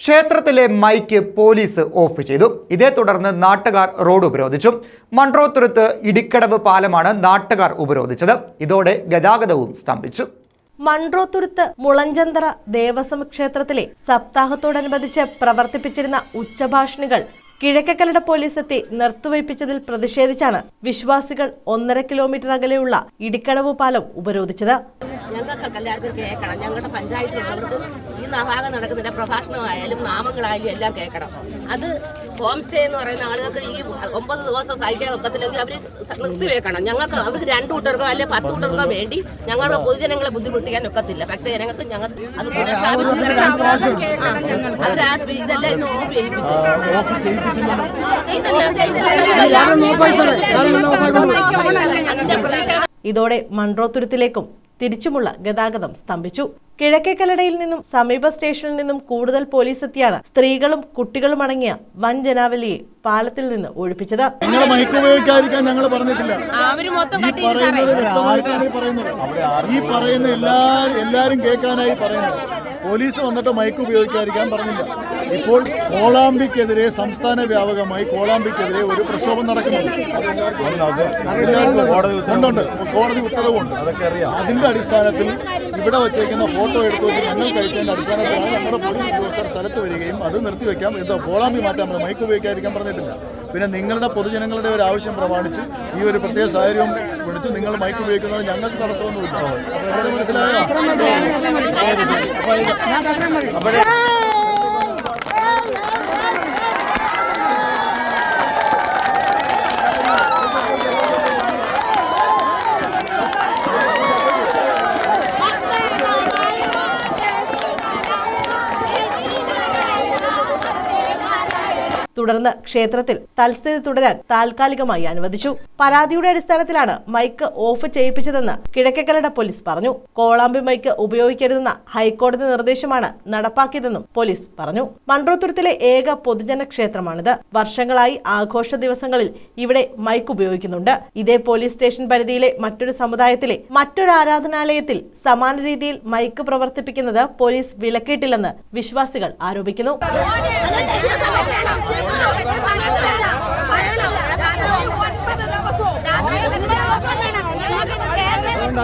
ക്ഷേത്രത്തിലെ mic police of ചെയ്തു. ഇതേ തുടർന്ന് നാട്ടുകാർ റോഡ് ഉപരോധിച്ചു. മൺട്രോത്തുരുത്ത് ഇടിക്കടവ് പാലമാണ് നാട്ടുകാർ ഉപരോധിച്ചത്. ഇതോടെ ഗതാഗതവും സ്തംഭിച്ചു. മൺട്രോത്തുരുത്ത് മുളഞ്ചന്തറ ദേവസ്വം ക്ഷേത്രത്തിലെ സപ്താഹത്തോടനുബന്ധിച്ച് പ്രവർത്തിപ്പിച്ചിരുന്ന ഉച്ചഭാഷണികൾ കിഴക്കക്കലട പോലീസ് എത്തി നിർത്തുവയ്പ്പിച്ചതിൽ പ്രതിഷേധിച്ചാണ് വിശ്വാസികൾ ഒന്നര കിലോമീറ്റർ അകലെയുള്ള ഇടിക്കടവ് പാലം ഉപരോധിച്ചത്. ഞങ്ങൾക്ക് എല്ലാവർക്കും കേൾക്കണം ഞങ്ങളുടെ പഞ്ചായത്തിലുള്ളവർക്ക് ഈ നവാഗം നടക്കുന്നതിന്റെ പ്രഭാഷണമായാലും നാമങ്ങളായാലും എല്ലാം കേൾക്കണം അത് ഹോം സ്റ്റേ എന്ന് പറയുന്ന ആളുകൾക്ക് ഈ ഒമ്പത് ദിവസം സഹിക്കാൻ ഒക്കത്തില്ലെങ്കിൽ അവർ നിർത്തി വെക്കണം ഞങ്ങൾക്ക് അവർക്ക് രണ്ട് കൂട്ടർക്കോ അല്ലെ പത്ത് കൂട്ടർക്കോ വേണ്ടി ഞങ്ങളുടെ പൊതുജനങ്ങളെ ബുദ്ധിമുട്ടിക്കാൻ ഒക്കത്തില്ല പക്ഷേ ഞങ്ങൾക്ക് ഞങ്ങൾ അത്. ആ, ഇതെല്ലാം ഇന്ന് ഓഫ് ചെയ്യിപ്പിച്ചു ചെയ്തല്ല, ഇതോടെ മൺട്രോത്തുരുത്തിലേക്കും തിരിച്ചുമുള്ള ഗതാഗതം സ്തംഭിച്ചു. കിഴക്കേക്കലടയിൽ നിന്നും സമീപ സ്റ്റേഷനിൽ നിന്നും കൂടുതൽ പോലീസ് എത്തിയാണ് സ്ത്രീകളും കുട്ടികളും അടങ്ങിയ വൻ ജനാവലിയെ പാലത്തിൽ നിന്ന് ഒഴിപ്പിച്ചത്. ഞങ്ങൾ പറഞ്ഞിട്ടില്ല. ഈ പറയുന്ന. എല്ലാരും കേൾക്കാനായി പറയുന്നത്. പോലീസ് വന്നിട്ട് മൈക്ക് ഉപയോഗിക്കാതിരിക്കാൻ പറഞ്ഞില്ല. ഇപ്പോൾ കോളാമ്പിക്കെതിരെ സംസ്ഥാന വ്യാപകമായി കോളാമ്പിക്കെതിരെ ഒരു പ്രക്ഷോഭം നടക്കുന്നുണ്ട്. ഉണ്ടുണ്ട് കോടതി ഉത്തരവുണ്ട്. അതിന്റെ അടിസ്ഥാനത്തിൽ ഇവിടെ വച്ചേക്കുന്ന ഫോട്ടോ എടുത്തു വെച്ച് ഞങ്ങൾ കഴിച്ചതിന്റെ അടിസ്ഥാനത്തിലാണ് നമ്മുടെ പോലീസ് ഉദ്യോഗസ്ഥർ സ്ഥലത്ത് വരികയും അത് നിർത്തിവെക്കാം. എന്തോ കോളാമ്പി മാറ്റാൻ പറഞ്ഞു മൈക്ക് ഉപയോഗിക്കാതിരിക്കാൻ പറഞ്ഞിട്ടില്ല. പിന്നെ നിങ്ങളുടെ പൊതുജനങ്ങളുടെ ഒരു ആവശ്യം പ്രമാണിച്ച് ഈ ഒരു പ്രത്യേക സാഹചര്യം വിളിച്ച് നിങ്ങൾ മൈക്ക് ഉപയോഗിക്കുന്നത് ഞങ്ങൾക്ക് തടസ്സമൊന്നുമില്ല. അപ്പോൾ മനസ്സിലായോ? അപ്പോൾ തുടർന്ന് ക്ഷേത്രത്തിൽ തൽസ്ഥിതി തുടരാൻ താൽക്കാലികമായി അനുവദിച്ചു. പരാതിയുടെ അടിസ്ഥാനത്തിലാണ് മൈക്ക് ഓഫ് ചെയ്യിപ്പിച്ചതെന്ന് കിഴക്കേക്കലട പോലീസ് പറഞ്ഞു. കോളാമ്പി മൈക്ക് ഉപയോഗിക്കരുതെന്ന ഹൈക്കോടതി നിർദ്ദേശമാണ് നടപ്പാക്കിയതെന്നും പോലീസ് പറഞ്ഞു. മൺട്രോത്തുരത്തിലെ ഏക പൊതുജന ക്ഷേത്രമാണിത്. വർഷങ്ങളായി ആഘോഷ ദിവസങ്ങളിൽ ഇവിടെ മൈക്ക് ഉപയോഗിക്കുന്നുണ്ട്. ഇതേ പോലീസ് സ്റ്റേഷൻ പരിധിയിലെ മറ്റൊരു സമുദായത്തിലെ മറ്റൊരു ആരാധനാലയത്തിൽ സമാന രീതിയിൽ മൈക്ക് പ്രവർത്തിപ്പിക്കുന്നത് പോലീസ് വിലക്കിയിട്ടില്ലെന്ന് വിശ്വാസികൾ ആരോപിക്കുന്നു ഒൻപത് ദിവസവും ദിവസം വേണം